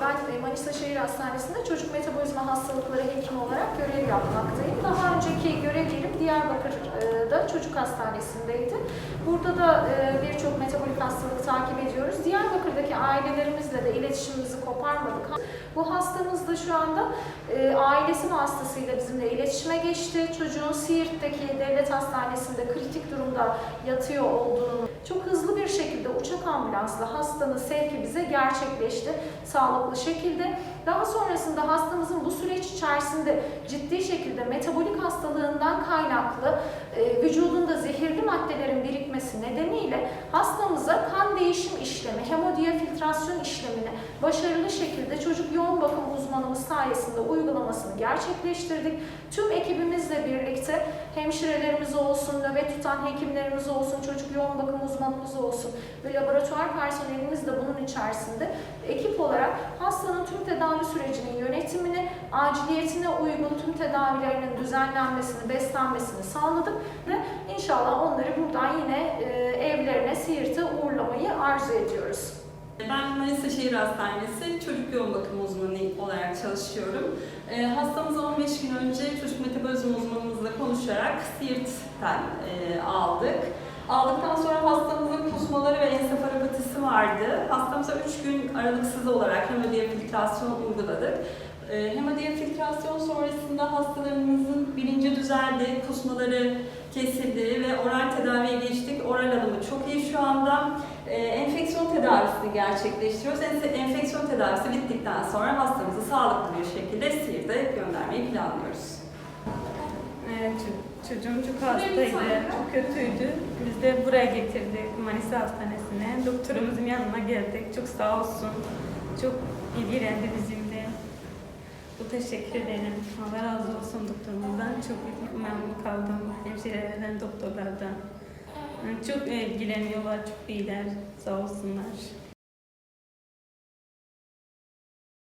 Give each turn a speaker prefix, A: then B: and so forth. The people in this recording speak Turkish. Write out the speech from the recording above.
A: Ben Manisa Şehir Hastanesi'nde çocuk metabolizma hastalıkları hekimi olarak görev yapmaktayım. Daha önceki görev yerim Diyarbakır'da çocuk hastanesindeydi. Burada da e, birçok metabolik hastalık takip ediyoruz. Diyarbakır'daki ailelerimizle de iletişimimizi koparmadık. Bu hastamız da şu anda e, ailesi vasıtasıyla bizimle iletişime geçti. Çocuğun Siirt'teki devlet hastanesinde kritik durumda yatıyor olduğunu çok hızlı bir şekilde uçak ambulansla hastanın sevki bize gerçekleşti sağlıklı şekilde. Daha sonrasında hastamızın bu süreç içerisinde ciddi şekilde metabolik hastalığından kaynaklı e, vücudunda zehirli maddelerin birikmesi nedeniyle hastamıza kan değişim işlemi, hemodiyafiltrasyon işlemini başarılı şekilde çocuk yoğun bakım uzmanımız sayesinde uygulamasını gerçekleştirdik. Tüm ekibimizle birlikte hemşirelerimiz olsun, nöbet tutan hekimlerimiz olsun, çocuk yoğun bakım uzmanımız olsun ve laboratuvar personelimiz de bunun içerisinde ekip olarak hastanın tüm tedavi sürecinin yönetimini, aciliyetine uygun tüm tedavilerinin düzenlenmesini, beslenmesini sağladık ve inşallah onları buradan yine e, evlerine, Siirt'e uğurlamayı arzu ediyoruz.
B: Ben Manisa Şehir Hastanesi çocuk yoğun bakım uzmanı olarak çalışıyorum. E, hastamızı 15 gün önce çocuk metabolizma uzmanımızla konuşarak Siirt'ten e, aldık. Aldıktan sonra hastamızın kusmaları ve ensefalopatisi vardı. Hastamıza 3 gün aralıksız olarak hemodiyafiltrasyon uyguladık. E, hemodiyafiltrasyon sonrasında hastalarımızın bilinci düzeldi, kusmaları kesildi ve oral tedaviye geçtik. Oral alımı çok iyi şu anda. Ee, tedavisini gerçekleştiriyoruz. Enfeksiyon tedavisi bittikten sonra hastamızı sağlıklı bir şekilde Siirt'e göndermeyi planlıyoruz.
C: Evet, ço- çocuğum çok hastaydı, çok kötüydü. Biz de buraya getirdik Manisa Hastanesi'ne. Doktorumuzun yanına geldik. Çok sağ olsun. Çok ilgilendi bizimle. Bu teşekkür ederim. Allah razı olsun doktorumuzdan. Çok memnun kaldım. Hemşirelerden, doktorlardan. Çok ilgileniyorlar, çok iyiler. Sağ olsunlar.